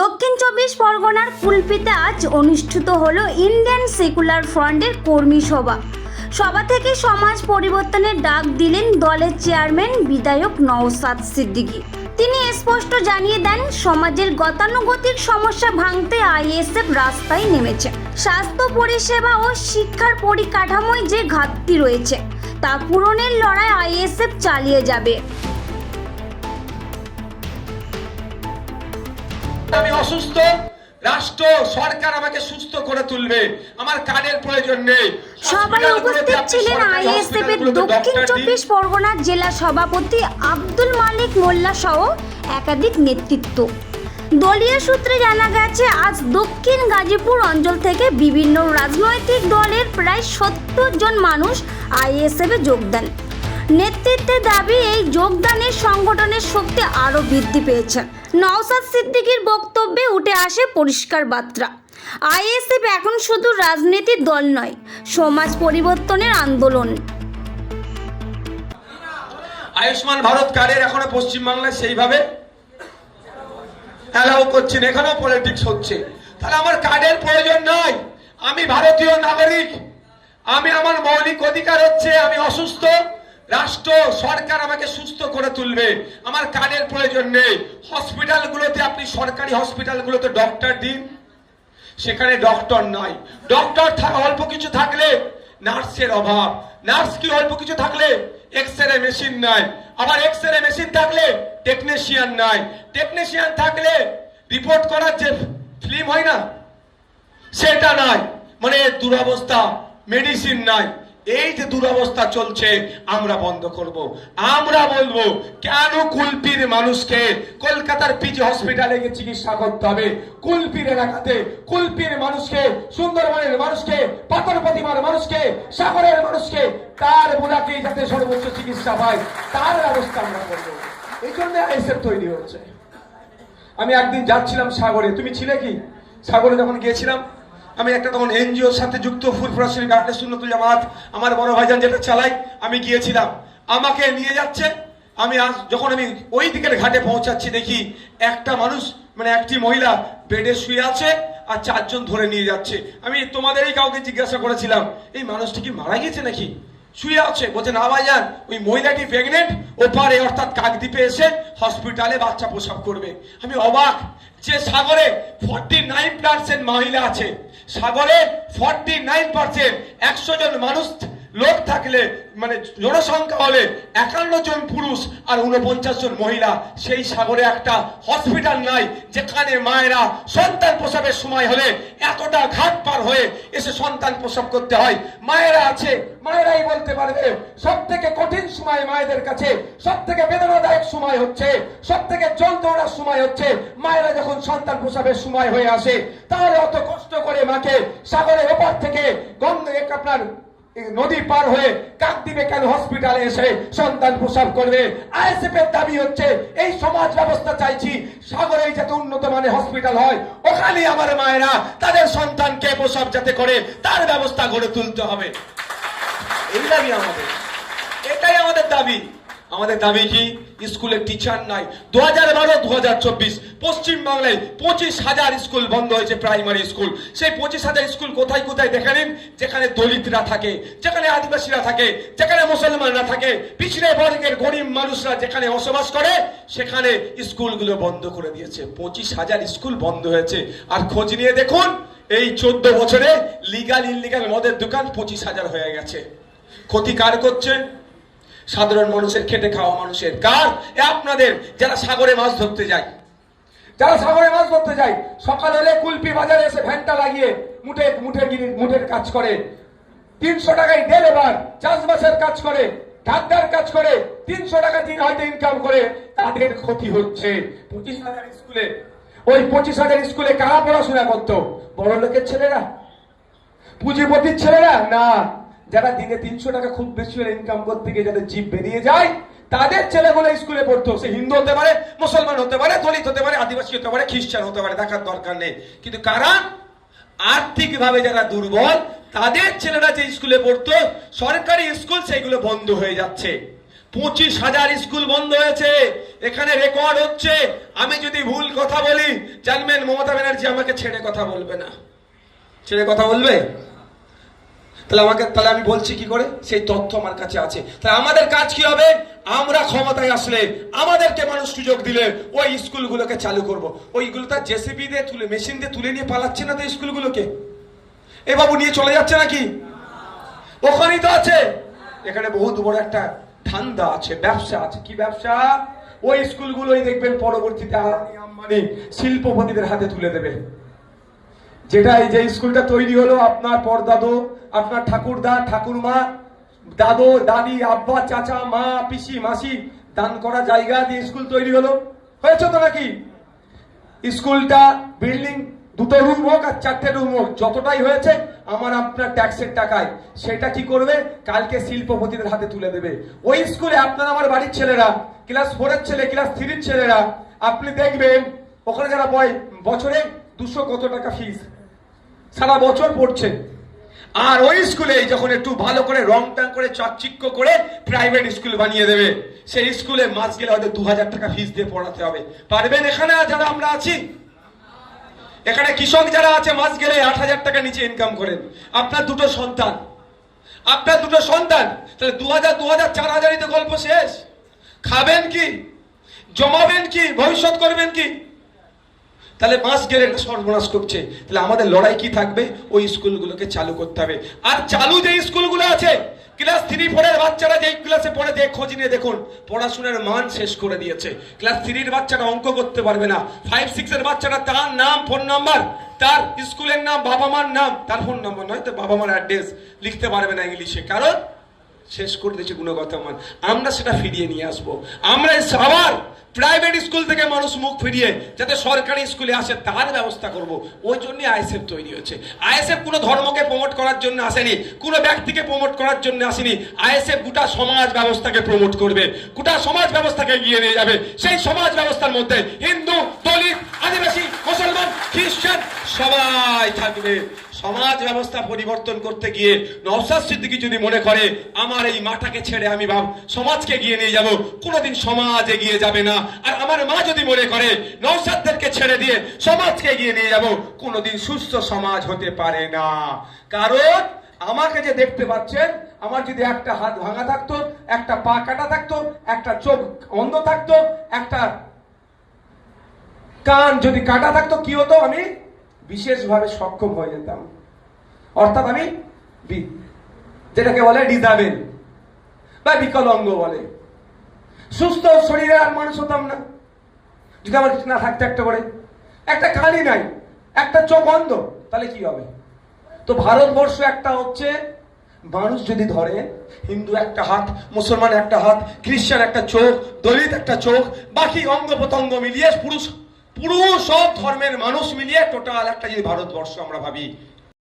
দক্ষিণ চব্বিশ পরগনার কুলপিতে আজ অনুষ্ঠিত হলো ইন্ডিয়ান সেকুলার ফ্রন্টের কর্মী সভা। সভা থেকে সমাজ পরিবর্তনের ডাক দিলেন দলের চেয়ারম্যান বিধায়ক নওসাদ সিদ্দিকী। তিনি স্পষ্ট জানিয়ে দেন, সমাজের গতানুগতিক সমস্যা ভাঙতে আইএসএফ রাস্তায় নেমেছে। স্বাস্থ্য পরিষেবা ও শিক্ষার পরিকাঠামোয় যে ঘাটতি রয়েছে, তা পূরণের লড়াই আইএসএফ চালিয়ে যাবে। আমি অসুস্থ? রাষ্ট্র সরকার আমাকে সুস্থ করে তুলবে। আমার কার্ডের প্রয়োজন নেই। সবাই উপস্থিত ছিলেন আইএসএফ এর দক্ষিণ চব্বিশ পরগনার জেলা সভাপতি আব্দুল মালিক মোল্লা সহ একাধিক নেতৃত্ব। দলীয় সূত্রে জানা গেছে আজ দক্ষিণ গাজীপুর অঞ্চল থেকে বিভিন্ন রাজনৈতিক দলের প্রায় সত্তর জন মানুষ আইএসএফে যোগ দেন। নেতৃত্বের দাবি এই যোগদানের সংগঠনের শক্তি আরও বৃদ্ধি পেয়েছে। নওসাদ সিদ্দিকীর বক্তব্যে উঠে আসে পরিষ্কার বার্তা। আইএসএফ এখন শুধু রাজনীতির দল নয়, সমাজ পরিবর্তনের আন্দোলন। আয়ুষ্মান ভারত কার্ডের এখনও পশ্চিমবাংলায় সেইভাবে অ্যালাউ করছেন, এখানেও পলিটিক্স হচ্ছে। তাহলে আমার কার্ডের প্রয়োজন নাই। আমি ভারতীয় নাগরিক, আমি আমার মৌলিক অধিকার হচ্ছে, আমি অসুস্থ রাষ্ট্র, সরকার আমাকে সুস্থ করে তুলবে। আমার কার্ডের প্রয়োজন নেই। হসপিটালগুলোতে আপনি সরকারি হসপিটালগুলোতে ডক্টর দিন। সেখানে ডক্টর নাই ডক্টর অল্প কিছু থাকলে নার্সের অভাব। নার্স কি অল্প কিছু থাকলে? এক্স রে মেশিন নাই। আবার এক্স রে মেশিন থাকলে টেকনিশিয়ান নাই। টেকনিশিয়ান থাকলে রিপোর্ট করার যে ফিল্ম হয় না, সেটা নাই। মানে দুরবস্থা মেডিসিন নাই। এই যে দুরবস্থা চলছে, আমরা বন্ধ করব। আমরা বলব, কেন কুলপির মানুষকে কলকাতার পিজি হসপিটালে গিয়ে চিকিৎসা করতে হবে? কুলপির এলাকাতে কুলপির মানুষকে, সুন্দরবনের মানুষকে, পাথর প্রতিমার মানুষকে, সাগরের মানুষকে, তার বুড়াকে যাতে সর্বোচ্চ চিকিৎসা পায়, তার ব্যবস্থা আমরা করব। এই জন্য আইসেফ তৈরি হচ্ছে আমি একদিন যাচ্ছিলাম সাগরে। তুমি ছিলে কি? সাগরে যখন গিয়েছিলাম আমি একটা তখন এনজিওর সাথে যুক্ত ফুরফুরাশির গার্ডের সুন্নতুল জামাত, আমার বড় ভাইজান যেটা চালাই, আমি গিয়েছিলাম। আমাকে নিয়ে যাচ্ছে। আমি আজ যখন আমি ওই দিকের ঘাটে পৌঁছাচ্ছি, দেখি একটা মানুষ মানে একটি মহিলা বেডে শুয়ে আছে আর চারজন ধরে নিয়ে যাচ্ছে। আমি তোমাদেরই কাউকে জিজ্ঞাসা করেছিলাম, এই মানুষটি কি মারা গেছে নাকি? শুয়ে আছে। বলছে, না ভাইজান ওই মহিলাটি প্রেগনেন্ট ওপারে অর্থাৎ কাকদ্বীপে এসে হসপিটালে বাচ্চা প্রসব করবে। আমি অবাক যে সাগরে ফর্টি নাইন পার্সেন্ট মহিলা আছে। সাগরে ফর্টি নাইন পার্সেন্ট একশো জন মানুষ লোক থাকলে মানে জনসংখ্যা হলে একান্ন জন পুরুষ আর উনপঞ্চাশ জন মহিলা। সেই সাগরে একটা হসপিটাল নাই, যেখানে মায়েরা সন্তান প্রসবের সময় হলে এতটা ঘাট পার হয়ে এসে সন্তান প্রসব করতে হয়। মায়েরা আছে মায়েরাই বলতে পারবে সব থেকে কঠিন সময় মায়েদের কাছে সব থেকে বেদনাদায়ক সময় হচ্ছে সব থেকে জল দৌড়ার সময় হচ্ছে, মায়েরা যখন সন্তান প্রসবের সময় হয়ে আসে, তাহলে অত কষ্ট করে মাকে সাগরের ওপার থেকে গঙ্গ আপনার নদী পার হয়ে কাকদ্বীপে কেন হসপিটালে এসে সন্তান প্রসব করবে। আইএসএফ এর দাবি হচ্ছে, এই সমাজ ব্যবস্থা চাইছি, সাগরে যাতে উন্নত মানের হসপিটাল হয় ওখানে আমার মায়েরা তাদের সন্তানকে প্রসব যাতে করে, তার ব্যবস্থা গড়ে তুলতে হবে। এই দাবি আমাদের। এটাই আমাদের দাবি। আমাদের দাবি কি? স্কুলে টিচার নাই। দু হাজার বারো দু হাজার চব্বিশ, পশ্চিমবাংলায় পঁচিশ হাজার স্কুল বন্ধ হয়েছে প্রাইমারি স্কুল সেই পঁচিশ হাজার স্কুল কোথায় কোথায় দেখে নিন? যেখানে দলিতরা থাকে, যেখানে আদিবাসীরা থাকে, যেখানে মুসলমানরা থাকে পিছড়ে বর্গের গরিব মানুষরা যেখানে বসবাস করে, সেখানে স্কুলগুলো বন্ধ করে দিয়েছে। পঁচিশ হাজার স্কুল বন্ধ হয়েছে। আর খোঁজ নিয়ে দেখুন, এই চোদ্দ বছরে লিগাল ইনলিগাল মদের দোকান পঁচিশ হাজার হয়ে গেছে। ক্ষতি কার করছে? সাধারণ মানুষের খেটে খাওয়া মানুষের কার? আপনাদের, যারা সাগরে মাছ ধরতে যায়। যারা সাগরে মাছ ধরতে যায়, সকাল হলে কুলপি বাজারে এসে ভ্যানটা লাগিয়ে মুঠে মুঠে মুঠের কাজ করে। তিনশো টাকায় দেড় এবার চাষবাসের কাজ করে ঢাকার কাজ করে, তিনশো টাকা দিন হয়তো ইনকাম করে, তাদের ক্ষতি হচ্ছে। পঁচিশ হাজার স্কুলে, ওই পঁচিশ হাজার স্কুলে কারা পড়াশোনা করতো? বড় লোকের ছেলেরা? পুঁজিপতির ছেলেরা? না। যারা দিনে তিনশো টাকা খুব বেশি হলে ইনকাম করতে গিয়ে যাদের জীব বেরিয়ে যায়, তাদের ছেলেগুলো স্কুলে পড়তো। সে হিন্দু হতে পারে, মুসলমান হতে পারে, দলিত হতে পারে, আদিবাসী হতে পারে, খ্রিস্টান হতে পারে, দেখার দরকার নেই। কিন্তু কারা? আর্থিকভাবে যারা দুর্বল, তাদের ছেলেরা যে স্কুলে পড়তো, সরকারি স্কুল সেইগুলো বন্ধ হয়ে যাচ্ছে। পঁচিশ হাজার স্কুল বন্ধ হয়েছে। এখানে রেকর্ড হচ্ছে। আমি যদি ভুল কথা বলি, জানবেন মমতা ব্যানার্জি আমাকে ছেড়ে কথা বলবে না। ছেড়ে কথা বলবে? তাহলে আমাকে তাহলে আমি বলছি কি করে? সেই তথ্য আমার কাছে আছে। তাহলে আমাদের কাজ কি হবে? আমরা ক্ষমতায় আসলে আমাদেরকে মানুষ সুযোগ দিলে ওই স্কুলগুলোকে চালু করব। ওইগুলো তার জেসিবি দিয়ে তুলে, মেশিন দিয়ে তুলে নিয়ে পালাচ্ছে না তো স্কুলগুলোকে? এ বাবু নিয়ে চলে যাচ্ছে নাকি? ওখানেই তো আছে। এখানে বহুত বড় একটা ধান্দা আছে, ব্যবসা আছে। কি ব্যবসা? ওই স্কুলগুলোই দেখবেন পরবর্তীতে আম্বানি শিল্পপতিদের হাতে তুলে দেবে। যেটা এই যে স্কুলটা তৈরি হলো, আপনার পরদাদু, আপনার ঠাকুরদা, ঠাকুরমা, দাদু, দাদি, আব্বা, চাচা, মা, পিসি, মাসি, দান করা জায়গা দিয়ে স্কুল তৈরি হলো। হয়েছে তো নাকি? স্কুলটা, বিল্ডিং, দুটো রুম হোক আর চারটে রুম হোক, যতটাই হয়েছে, আমার আপনার ট্যাক্সের টাকায়। সেটা কি করবে? কালকে শিল্পপতিদের হাতে তুলে দেবে। ওই স্কুলে আপনার আমার বাড়ির ছেলেরা, ক্লাস ফোরের ছেলে, ক্লাস থ্রির ছেলেরা, আপনি দেখবেন, ওখানে যারা বয়, বছরে দুশো কত টাকা ফিস সারা বছর পড়ছে। আর ওই স্কুলে যখন একটু ভালো করে রং টাং করে চকচিক্য করে প্রাইভেট স্কুল বানিয়ে দেবে, সেই স্কুলে মাস গেলে হয়তো দু হাজার টাকা ফিস দিয়ে পড়াতে হবে। পারবেন এখানে যারা আমরা আছি? এখানে কৃষক যারা আছে, মাস গেলে আট হাজার টাকা নিচে ইনকাম করেন। আপনার দুটো সন্তান। আপনার দুটো সন্তান, তাহলে দু হাজার দু হাজার চার হাজারই তো গল্প শেষ। খাবেন কি? জমাবেন কি? ভবিষ্যৎ করবেন কি? তাহলে মাস গেলে একটা সর্বনাশ করছে। তাহলে আমাদের লড়াই কি থাকবে? ওই স্কুলগুলোকে চালু করতে হবে। আর চালু যে স্কুলগুলো আছে ক্লাস থ্রি ফোরের বাচ্চারা যেই ক্লাসে পড়ে দেখ খোঁজ নিয়ে দেখুন, পড়াশোনার মান শেষ করে দিয়েছে। ক্লাস থ্রির বাচ্চারা অঙ্ক করতে পারবে না। ফাইভ সিক্সের বাচ্চারা তার নাম ফোন নাম্বার তার স্কুলের নাম, বাবা মার নাম, তার ফোন নাম্বার নয় তো বাবা মার অ্যাড্রেস লিখতে পারবে না ইংলিশে কারণ শেষ করে দিয়েছে গুণগত মান আমরা সেটা ফিরিয়ে নিয়ে আসব। আমরা আবার প্রাইভেট স্কুল থেকে মানুষ মুখ ফিরিয়ে যাতে সরকারি স্কুলে আসে, তার ব্যবস্থা করব। ওই জন্য আইএসএফ তৈরি হচ্ছে। আইএসএফ কোনো ধর্মকে প্রমোট করার জন্য আসেনি, কোনো ব্যক্তিকে প্রমোট করার জন্য আসেনি। আইএসএফ গোটা সমাজ ব্যবস্থাকে প্রমোট করবে। গোটা সমাজ ব্যবস্থাকে এগিয়ে নিয়ে যাবে। সেই সমাজ ব্যবস্থার মধ্যে হিন্দু, দলিত, আদিবাসী, মুসলমান, খ্রিস্টান সবাই থাকবে। সমাজ ব্যবস্থা পরিবর্তন করতে গিয়ে নওসাদ সিদ্দিকী যদি মনে করে, আমার এই মাটাকে ছেড়ে আমি ভাব সমাজকে এগিয়ে নিয়ে যাব, কোনোদিন সমাজ এগিয়ে যাবে না। আর আমার মা যদি মনে করে নওসাদদেরকে ছেড়ে দিয়ে সমাজকে এগিয়ে নিয়ে যাব, কোনোদিন সুস্থ সমাজ হতে পারে না। কারণ আমাকে যে দেখতে পাচ্ছেন, আমার যদি একটা হাত ভাঙা থাকতো, একটা পা কাটা থাকতো, একটা চোখ অন্ধ থাকতো, একটা কান যদি কাটা থাকতো, কি হতো আমি? বিশেষভাবে সক্ষম হয়ে যেতাম। অর্থাৎ আমি যেটাকে বলে ডিজাবেল বা বিকলাঙ্গ বলে। সুস্থ শরীরে আর মানুষ হতাম না। যদি আমার না থাকতে একটা করে। একটা কানই নাই, একটা চোখ অন্ধ, তাহলে কি হবে? তো ভারতবর্ষ একটা হচ্ছে, মানুষ যদি ধরে, হিন্দু একটা হাত, মুসলমান একটা হাত, খ্রিস্টান একটা চোখ, দলিত একটা চোখ, বাকি অঙ্গ প্রত্যঙ্গ মিলিয়ে পুরুষ পুরো সব ধর্মের মানুষ মিলিয়ে টোটাল একটা যদি ভারতবর্ষ আমরা ভাবি